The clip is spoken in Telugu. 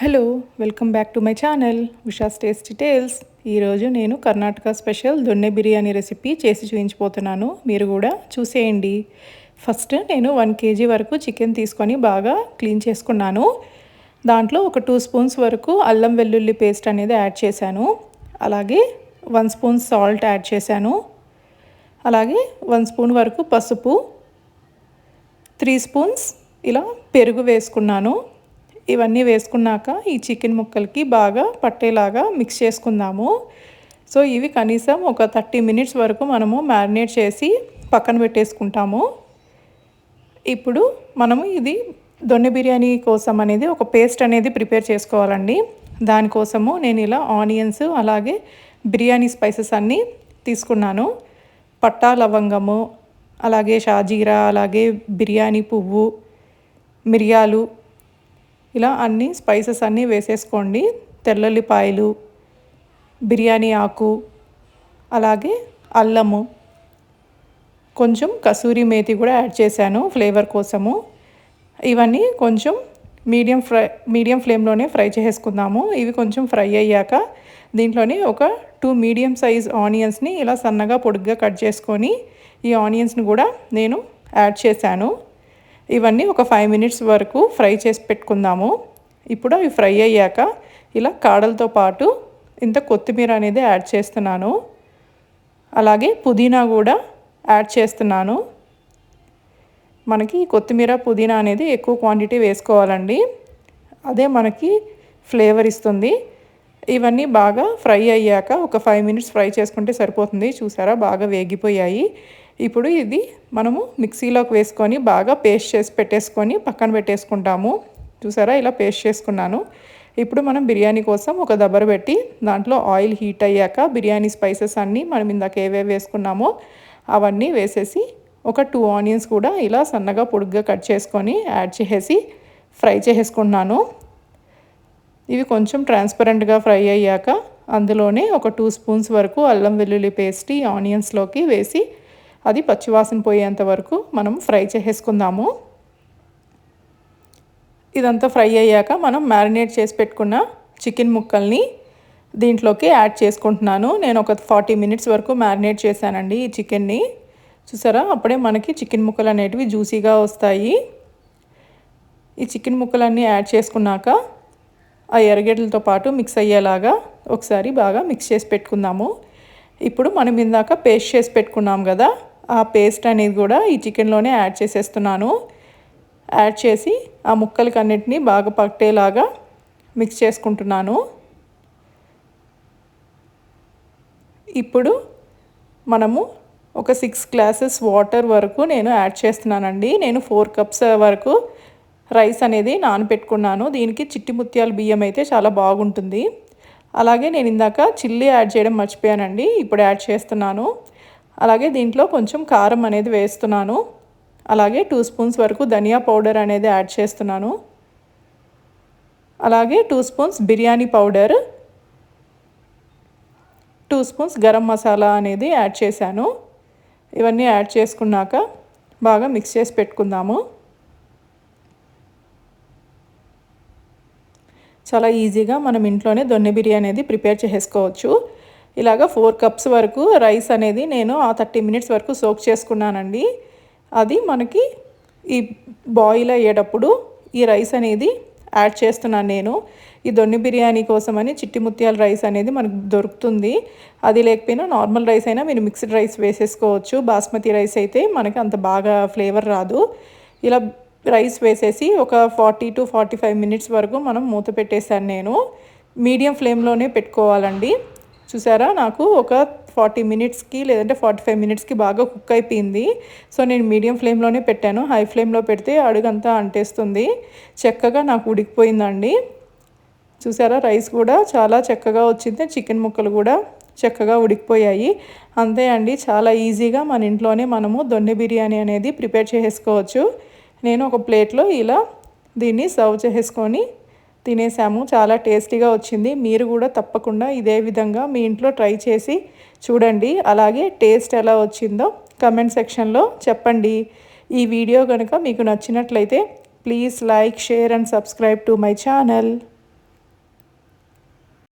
Hello welcome back to my channel Usha's tasty tales ఈరోజు నేను కర్ణాటక స్పెషల్ దొన్నె బిర్యానీ రెసిపీ చేసి చూపించిపోతున్నాను మీరు కూడా చూసేయండి. ఫస్ట్ నేను వన్ కేజీ వరకు చికెన్ తీసుకొని బాగా క్లీన్ చేసుకున్నాను. దాంట్లో ఒక టూ స్పూన్స్ వరకు అల్లం వెల్లుల్లి పేస్ట్ అనేది యాడ్ చేశాను. అలాగే వన్ స్పూన్ సాల్ట్ యాడ్ చేశాను. అలాగే వన్ స్పూన్ వరకు పసుపు త్రీ స్పూన్స్ ఇలా పెరుగు వేసుకున్నాను. ఇవన్నీ వేసుకున్నాక ఈ చికెన్ ముక్కలకి బాగా పట్టేలాగా మిక్స్ చేసుకుందాము. సో ఇవి కనీసం ఒక థర్టీ మినిట్స్ వరకు మనము మ్యారినేట్ చేసి పక్కన పెట్టేసుకుంటాము. ఇప్పుడు మనము ఇది దొన్నె బిర్యానీ కోసం అనేది ఒక పేస్ట్ అనేది ప్రిపేర్ చేసుకోవాలండి. దానికోసము నేను ఇలా ఆనియన్స్ అలాగే బిర్యానీ స్పైసెస్ అన్నీ తీసుకున్నాను. పట్టా లవంగము అలాగే షాజీరా అలాగే బిర్యానీ పువ్వు మిరియాలు ఇలా అన్ని స్పైసెస్ అన్నీ వేసేసుకోండి. తెల్లల్లిపాయలు బిర్యానీ ఆకు అలాగే అల్లము. కొంచెం కసూరి మేతి కూడా యాడ్ చేశాను ఫ్లేవర్ కోసము. ఇవన్నీ కొంచెం మీడియం ఫ్రై మీడియం ఫ్లేమ్లోనే ఫ్రై చేసుకుందాము ఇవి కొంచెం ఫ్రై అయ్యాక దీంట్లోనే ఒక టూ మీడియం సైజ్ ఆనియన్స్ని ఇలా సన్నగా పొడుగ్గా కట్ చేసుకొని ఈ ఆనియన్స్ని కూడా నేను యాడ్ చేశాను. ఇవన్నీ ఒక ఫైవ్ మినిట్స్ వరకు ఫ్రై చేసి పెట్టుకుందాము. ఇప్పుడు అవి ఫ్రై అయ్యాక ఇలా కాడలతో పాటు ఇంత కొత్తిమీర అనేది యాడ్ చేస్తున్నాను. అలాగే పుదీనా కూడా యాడ్ చేస్తున్నాను. మనకి కొత్తిమీర పుదీనా అనేది ఎక్కువ క్వాంటిటీ వేసుకోవాలండి. అదే మనకి ఫ్లేవర్ ఇస్తుంది. ఇవన్నీ బాగా ఫ్రై అయ్యాక ఒక ఫైవ్ మినిట్స్ ఫ్రై చేసుకుంటే సరిపోతుంది. చూసారా? బాగా వేగిపోయాయి. ఇప్పుడు ఇది మనము మిక్సీలోకి వేసుకొని బాగా పేస్ట్ చేసి పెట్టేసుకొని పక్కన పెట్టేసుకుంటాము. చూసారా? ఇలా పేస్ట్ చేసుకున్నాను. ఇప్పుడు మనం బిర్యానీ కోసం ఒక దబ్బర పెట్టి దాంట్లో ఆయిల్ హీట్ అయ్యాక బిర్యానీ స్పైసెస్ అన్నీ మనం ఇందాక ఏవేవి వేసుకున్నామో అవన్నీ వేసేసి ఒక టూ ఆనియన్స్ కూడా ఇలా సన్నగా పొడుగ్గా కట్ చేసుకొని యాడ్ చేసేసి ఫ్రై చేసేసుకున్నాను. ఇవి కొంచెం ట్రాన్స్పరెంట్గా ఫ్రై అయ్యాక అందులోనే ఒక టూ స్పూన్స్ వరకు అల్లం వెల్లుల్లి పేస్ట్ ఆనియన్స్లోకి వేసి అది పచ్చివాసన పోయేంత వరకు మనం ఫ్రై చేసేసుకుందాము. ఇదంతా ఫ్రై అయ్యాక మనం మ్యారినేట్ చేసి పెట్టుకున్న చికెన్ ముక్కల్ని దీంట్లోకి యాడ్ చేసుకుంటున్నాను. నేను ఒక ఫార్టీ మినిట్స్ వరకు మ్యారినేట్ చేశానండి ఈ చికెన్ని. చూసారా? అప్పుడే మనకి చికెన్ ముక్కలు అనేటివి జ్యూసీగా వస్తాయి. ఈ చికెన్ ముక్కలన్నీ యాడ్ చేసుకున్నాక ఆ ఎర్రగడ్డలతో పాటు మిక్స్ అయ్యేలాగా ఒకసారి బాగా మిక్స్ చేసి పెట్టుకుందాము. ఇప్పుడు మనం ఇందాక పేస్ట్ చేసి పెట్టుకున్నాం కదా ఆ పేస్ట్ అనేది కూడా ఈ చికెన్లోనే యాడ్ చేసేస్తున్నాను. యాడ్ చేసి ఆ ముక్కలకి అన్నిటినీ బాగా పట్టేలాగా మిక్స్ చేసుకుంటున్నాను. ఇప్పుడు మనము ఒక సిక్స్ గ్లాసెస్ వాటర్ వరకు నేను యాడ్ చేస్తున్నానండి. నేను ఫోర్ కప్స్ వరకు రైస్ అనేది నానబెట్టుకున్నాను. దీనికి చిట్టి ముత్యాల బియ్యం అయితే చాలా బాగుంటుంది. అలాగే నేను ఇందాక చిల్లీ యాడ్ చేయడం మర్చిపోయానండి. ఇప్పుడు యాడ్ చేస్తున్నాను. అలాగే దీంట్లో కొంచెం కారం అనేది వేస్తున్నాను. అలాగే టూ స్పూన్స్ వరకు ధనియా పౌడర్ అనేది యాడ్ చేస్తున్నాను. అలాగే two spoons biryani powder two spoons garam masala అనేది యాడ్ చేశాను. ఇవన్నీ యాడ్ చేసుకున్నాక బాగా మిక్స్ చేసి పెట్టుకుందాము. చాలా ఈజీగా మనం ఇంట్లోనే దొన్నె బిర్యానీ అనేది ప్రిపేర్ చేసుకోవచ్చు ఇలాగ ఫోర్ కప్స్ వరకు రైస్ అనేది నేను ఆ థర్టీ మినిట్స్ వరకు సోక్ చేసుకున్నానండి. అది మనకి ఈ బాయిల్ అయ్యేటప్పుడు ఈ రైస్ అనేది యాడ్ చేస్తున్నాను నేను. ఈ దొన్ని బిర్యానీ కోసమని చిట్టి ముత్యాల రైస్ అనేది మనకు దొరుకుతుంది. అది లేకపోయినా నార్మల్ రైస్ అయినా మీరు మిక్స్డ్ రైస్ వేసేసుకోవచ్చు. బాస్మతి రైస్ అయితే మనకి అంత బాగా ఫ్లేవర్ రాదు. ఇలా రైస్ వేసేసి ఒక forty to forty five minutes వరకు మనం మూత పెట్టేశాను నేను. మీడియం ఫ్లేమ్లోనే పెట్టుకోవాలండి. చూసారా? నాకు ఒక ఫార్టీ మినిట్స్కి లేదంటే ఫార్టీ ఫైవ్ మినిట్స్కి బాగా కుక్ అయిపోయింది. సో నేను మీడియం ఫ్లేమ్లోనే పెట్టాను. హై ఫ్లేమ్లో పెడితే అడుగంతా అంటేస్తుంది. చక్కగా నాకు ఉడికిపోయిందండి. చూసారా? రైస్ కూడా చాలా చక్కగా వచ్చింది. చికెన్ ముక్కలు కూడా చక్కగా ఉడికిపోయాయి. అంతే అండి. చాలా ఈజీగా మన ఇంట్లోనే మనము దొన్నె బిర్యానీ అనేది ప్రిపేర్ చేసుకోవచ్చు నేను ఒక ప్లేట్లో ఇలా దీన్ని సర్వ్ చేసుకొని తినేసాము. చాలా టేస్టీగా వచ్చింది. మీరు కూడా తప్పకుండా ఇదే విధంగా మీ ఇంట్లో ట్రై చేసి చూడండి. అలాగే టేస్ట్ ఎలా వచ్చిందో కమెంట్ సెక్షన్లో చెప్పండి. ఈ వీడియో కనుక మీకు నచ్చినట్లయితే please like share and subscribe to my channel.